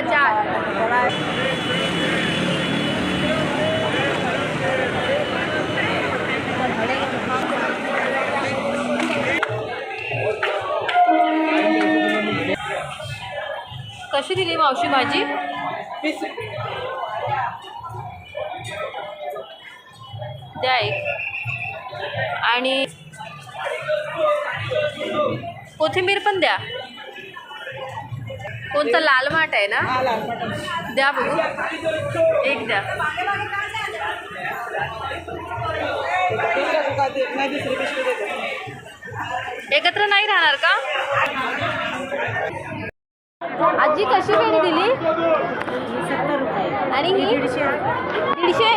चार कशी दिली मावशी भाजी? द्या एक. आणि कोथिंबीर पण द्या. कोणतं लाल माठ आहे ना? द्या बघू. एक द्या. एकत्र नाही राहणार का? आजी कशी पेरी दिली? सत्तर रुपये आणि ही? दीडशे? दीडशे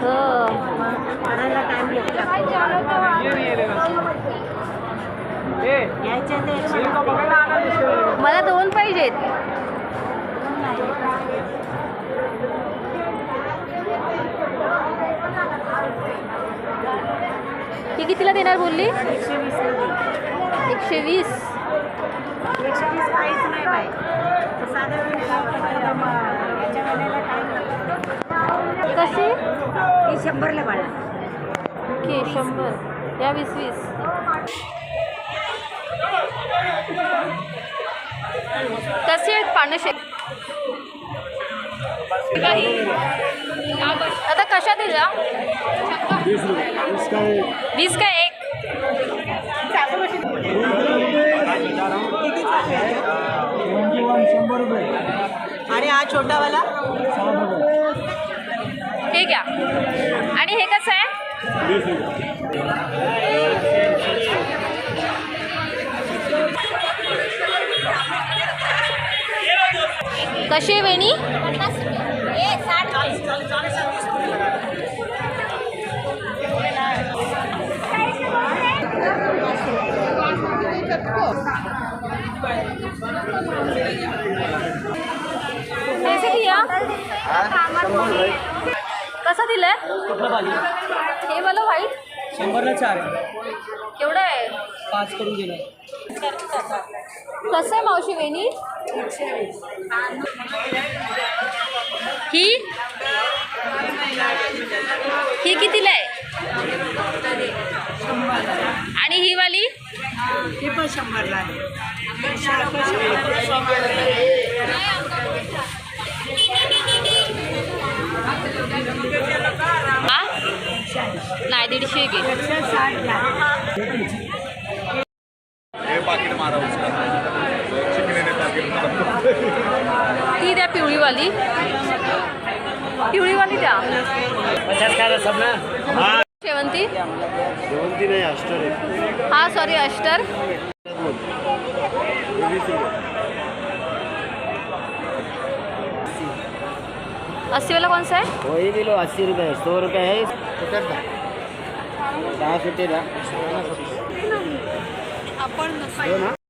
हो. टाइम घ्यायचे मला दोन पाहिजेत. ही कितीला देणार बोलली? एकशे वीस. एकशे वीस काहीच नाही बाई. कशी? ही शंभरला बाळा. ओके शंभर. या वीस वीस. आता कशा दिल्या वीस का एक? आणि हा छोटावाला? हे घ्या आणि हे कसं आहे? कशी आहे वेणी? कैसे दिया? कसं दिलंय? हे मला व्हाईट शंभरला चार केवढं आहे? पाच करून दिलं कसं आहे मावशी वेणी ही? ही कितीला आहे? आणि ही वाली? ती पण शंभरला आहे. हा? नाही दीडशे घे. हे पाकिट मारा उसका चिकने ने पाकिट मारा द्या पिवळीवाली पिवळीवाली द्या पचास का सब ना शेवंती शेवंती नाही अष्टर आहे सॉरी अष्टर अस्सी वाला कौन सा है वही किलो अस्सी रुपये सौ रुपये है दहा सुट्टे ना?